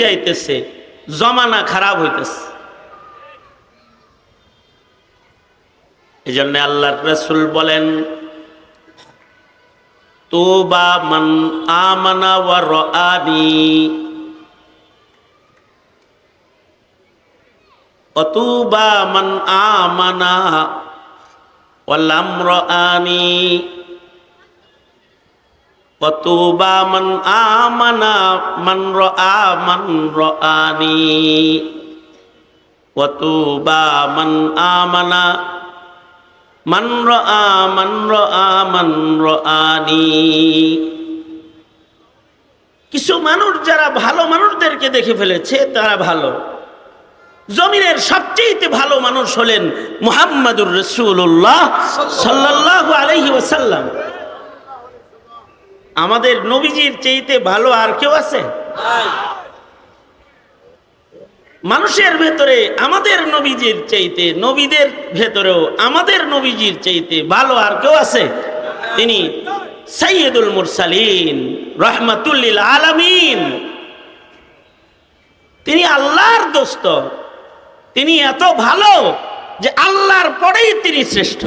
যাইতেছে, জমানা খারাপ হইতেছে। এই জন্য আল্লাহর রসুল বলেন, তোবা মান আমানা ওয়া রাআনি, অতুবা মান আমানা ওয়ালাম রাআনি অতুবা মান আমানা, মান রাআ, মান রাআনি। অতুবা মান আমানা, মান রাআ মান রাআ, মান রাআনি। কিছু মানুষ যারা ভালো মানুষদেরকে দেখে ফেলেছে, তারা ভালো। জমিনের সবচেয়ে ভালো মানুষ হলেন মুহাম্মাদুর রসুল্লাহ সাল্লাল্লাহু আলাইহি ওয়াসাল্লাম। আমাদের নবীজির চেয়েতে ভালো আর কেউ আছে? মানুষের ভেতরে আমাদের নবীজির চাইতে নবীদের ভেতরেও আমাদের নবীজির চাইতে ভালো আর কেউ আছে? তিনি সৈয়দুল মুরসালিন রহমাতুল্লিল আলামিন। তিনি আল্লাহর দোস্ত। তিনি এত ভালো যে আল্লাহর পরেই তিনি শ্রেষ্ঠ।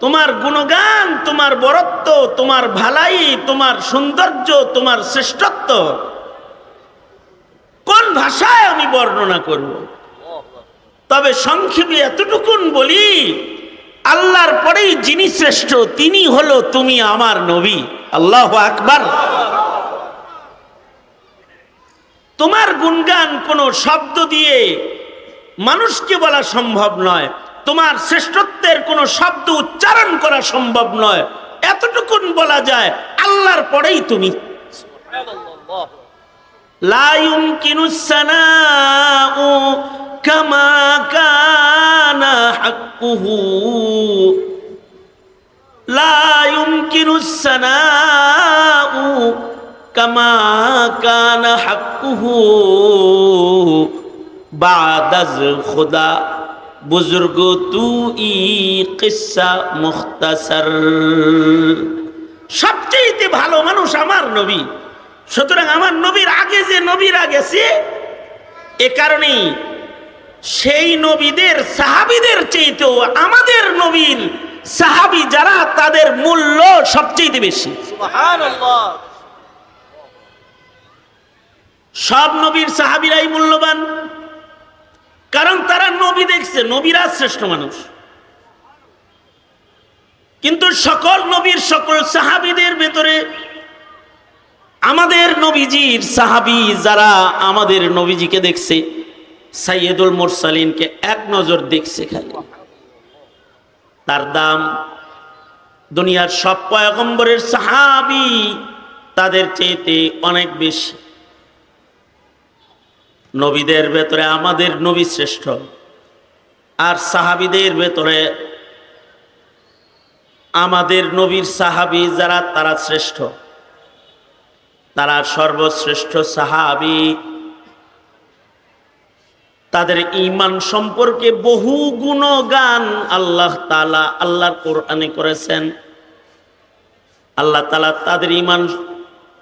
তোমার গুণগান, তোমার বরত্ব, তোমার ভালাই, তোমার সৌন্দর্য, তোমার শ্রেষ্ঠত্ব। কোন ভাষায় আমি বর্ণনা করব? তবে সংক্ষেপে এতটুকুন বলি, আল্লাহর পরেই যিনি শ্রেষ্ঠ, তিনি হলো তুমি আমার নবী। আল্লাহ আকবার। তোমার গুণগান কোনো শব্দ দিয়ে মানুষকে বলা সম্ভব নয়। তোমার শ্রেষ্ঠত্বের কোনো শব্দ উচ্চারণ করা সম্ভব নয়। এতটুকুন বলা যায়, আল্লাহর পরেই তুমি। বাদাজ খুদা। বুজুর্গ তু ই কিসা মুখতাসার? সবচেয়ে ভালো মানুষ আমার নবী। সুতরাং আমার নবীর আগে যে নবীরা গেছে এ কারণেই সেই নবীদের সাহাবিদের চেয়েতেও আমাদের নবীর সাহাবি যারা তাদের মূল্য সবচেয়ে বেশি। সব নবীর সাহাবিরাই মূল্যবান। কারণ তারা নবী দেখছে, নবীরা শ্রেষ্ঠ মানুষ। কিন্তু সকল নবীর, সকল সাহাবিদের ভেতরে আমাদের নবীজির সাহাবি যারা আমাদের নবীজিকে দেখছে, সাইয়েদুল মোরসালিনকে এক নজর দেখছে খালি। তার দাম দুনিয়ার সব পয়গম্বরের সাহাবি তাদের চেয়েতে অনেক বেশি। নবীদের ভেতরে আমাদের নবী শ্রেষ্ঠ। আর সাহাবিদের ভেতরে আমাদের নবীর সাহাবি যারা, তারা শ্রেষ্ঠ। তারা সর্বশ্রেষ্ঠ সাহাবি। তাদের ইমান সম্পর্কে বহু গুণগান আল্লাহ তালা আল্লাহর কোরআনে করেছেন। আল্লাহ তালা তাদের ইমান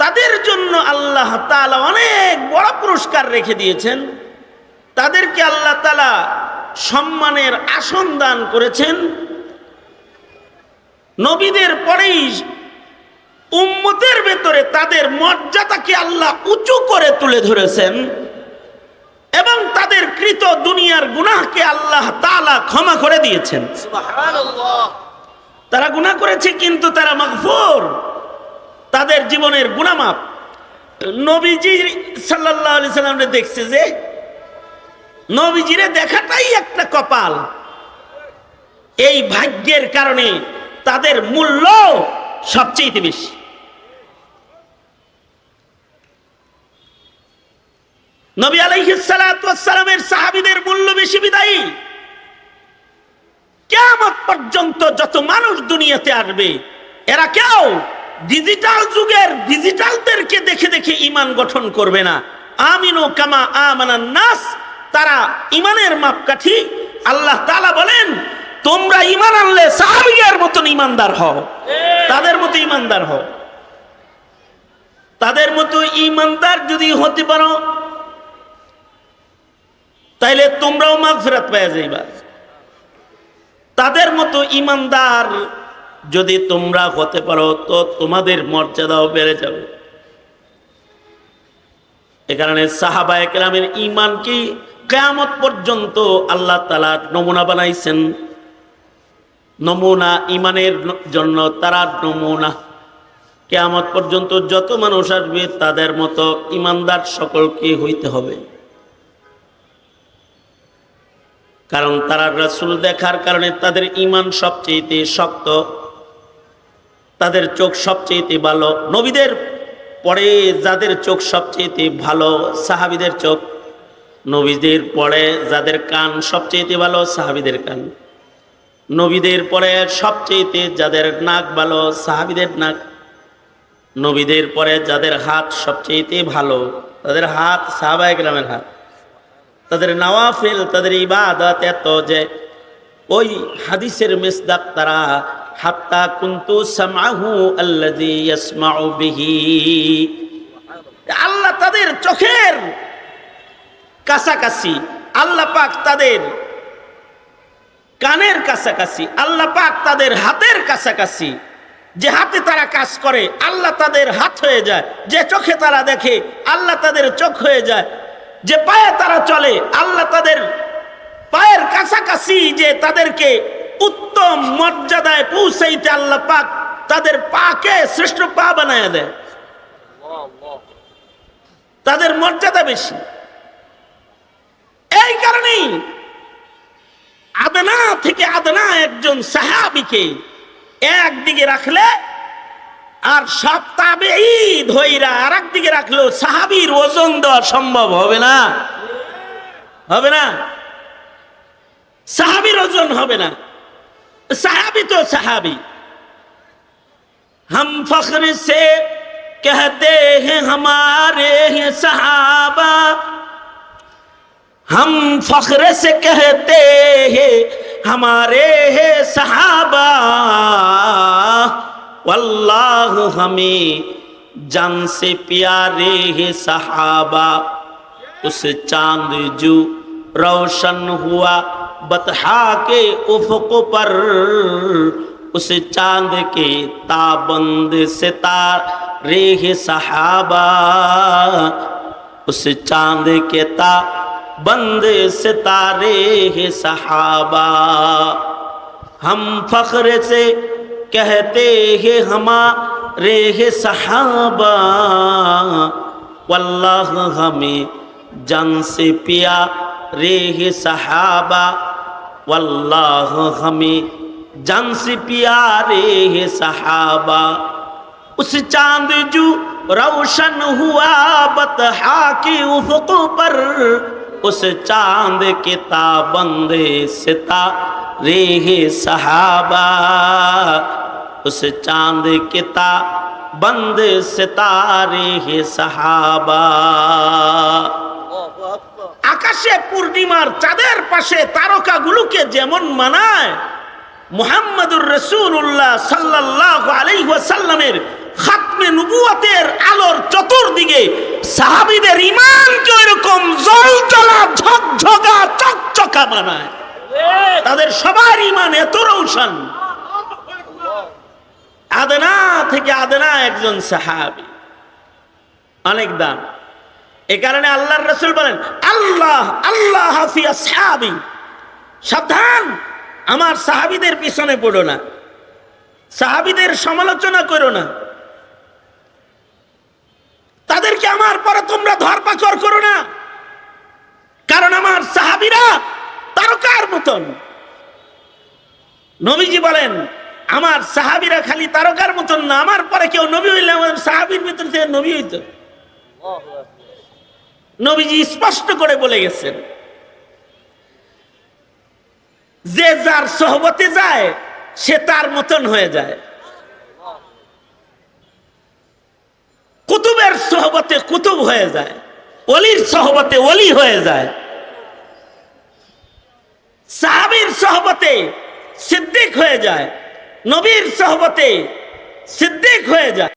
তাদের জন্য আল্লাহ তাআলা অনেক বড় পুরস্কার রেখে দিয়েছেন। তাদেরকে আল্লাহ তালা সম্মানের আসন দান করেছেন। নবীদের পরেই উম্মতের ভেতরে তাদের মর্যাদাকে আল্লাহ উঁচু করে তুলে ধরেছেন এবং তাদের কৃত দুনিয়ার গুনাহকে আল্লাহ তালা ক্ষমা করে দিয়েছেন। তারা গুনাহ করেছে কিন্তু তারা মাগফুর। তাদের জীবনের গুনামাপ নবীজি সাল্লাল্লাহু আলাইহি সাল্লামরে দেখছে যে, নবীজিরে দেখাটাই একটা কপাল। এই ভাগ্যের কারণে তাদের মূল্য সবচেয়ে বেশি। নবী আলাইহিসসালামের সাহাবীদের মূল্য বেশি বিদায়ী। কেমন পর্যন্ত যত মানুষ দুনিয়াতে আসবে, এরা কেউ ডিজিটাল যুগের ডিজিটালদেরকে দেখে দেখে ইমান গঠন করবে না। আমিনু কামা আমানান নাস, তারা ইমানের মাপকাঠি। আল্লাহ তালা বলেন, তোমরা ইমান আনলে সাহাবীদের মতন ইমানদার হও। তাদের মতো ইমানদার হও। তাদের মতো ইমানদার যদি হতে পারো, তাইলে তোমরাও মাগফিরাত পেয়ে যাইবা। তাদের মতো ইমানদার যদি তোমরা হতে পারো, তো তোমাদের মর্যাদাও বেড়ে যাবে। এ কারণে সাহাবা একরামের ইমানকে কেয়ামত পর্যন্ত আল্লাহ তালা নমুনা বানাইছেন। নমুনা ইমানের জন্য তারা নমুনা। কেয়ামত পর্যন্ত যত মানুষ আসবে, তাদের মতো ইমানদার সকলকে হইতে হবে। কারণ তারা রাসূল দেখার কারণে তাদের ইমান সবচেয়েতে শক্ত। তাদের চোখ সবচেয়েতে ভালো। নবীদের পরে যাদের চোখ সবচেয়েতে ভালো, সাহাবিদের চোখ, নবীদের পরে যাদের কান সবচেয়েতে ভালো, সাহাবিদের কান। নবীদের পরে সবচেয়েতে যাদের নাক ভালো, সাহাবিদের নাক। নবীদের পরে যাদের হাত সবচেয়েতে ভালো, তাদের হাত সাহাবায়ে গ্রামের হাত। তাদের নওয়াফিল, তাদের ইবাদত এত যে ওই হাদিসের মিসদাক তারা হাত্তা কুন্তু সামাহু আল্লাযী ইয়াসমাউ বিহি। আল্লাহ তাদের চোখের কাছাকাছি, আল্লাহ পাক তাদের কানের কাছাকাছি, আল্লাহ পাক তাদের হাতের কাছাকাছি। যে হাতে তারা কাজ করে, আল্লাহ তাদের হাত হয়ে যায়। যে চোখে তারা দেখে, আল্লাহ তাদের চোখ হয়ে যায়। যে পায়ে তারা চলে, আল্লাহ তাদের পায়ের কাছাকাছি যে তাদেরকে উত্তম মর্যাদায় পৌঁছাইতে আল্লাহ পাক তাদের পাকে শ্রেষ্ঠ পা বানায় দেয়। তাদের মর্যাদা বেশি। এই কারণেই আদনা থেকে আদনা একজন সাহাবিকে একদিকে রাখলে আর সব তাবে হইরা আর একদিকে রাখলেও সাহাবির ওজন দেওয়া সম্ভব হবে না। হবে না? সাহাবির ওজন হবে না। صحابی تو صحابی۔ ہم فخر سے کہتے ہیں ہمارے ہیں صحابہ۔ ہم فخر سے کہتے ہیں ہمارے ہیں صحابہ۔ واللہ ہمیں جان سے پیارے ہیں صحابہ۔ اس چاند جو روشن ہوا بتہا کے افق پر اس چاند کے تابند ستار ہی صحابہ اس چاند کے تا بند ہی صحابہ۔ ہم فخر سے کہتے ہیں ہمارے صحابہ۔ واللہ ہمیں جن سے پیا ریح صحابہ۔ واللہ ہمیں جان سے پیارے ہیں صحابہ۔ اس چاند جو روشن ہوا بتہا کی افق پر، اس چاند کے تابند ستا رے ہے صحابہ۔ اس چاند کے تا بند ستارے ہے صحابہ۔ আকাশে পূর্ণিমার চাঁদের পাশে তারকাগুলোকে যেমন মানায়, মুহাম্মদুর রসুল্লাহ সাল্লাহ আলাইসাল্লামের খাতমে নুবুয়াতের আলোর চতুর্দিকে সাহাবিদের ইমানকে ওইরকম জল জ্বলা ঝকঝকা, চকচকা বানায় তাদের সবার ইমান এত রৌশন আদনা থেকে আদনা একজন সাহাবি। অনেক দাম। এ কারণে আল্লাহর রসুল বলেন, আল্লাহ আল্লাহ হাফিয়া সাহাবি সাবধান, আমার সাহাবিদের পিছনে পড়ো না। সাহাবিদের সমালোচনা করো না। তাদেরকে আমার পরে তোমরা ধরপাকড় করো না। কারণ আমার সাহাবিরা তারকার মতন। নবীজি বলেন, আমার সাহাবিরা খালি তারকার মতন না, আমার পরে কেউ নবী হইলে আমার সাহাবির ভিতর থেকে নবী হইতো। নবীজি স্পষ্ট করে বলে গেছেন, যে যার সহবতে যায়, সে তার মতন হয়ে যায়। কুতুবের সহবতে কুতুব হয়ে যায় অলির সহবতে অলি হয়ে যায়। সাহাবির সহবতে সিদ্দিক হয়ে যায়, নবীর সহবতে সিদ্দিক হয়ে যায়।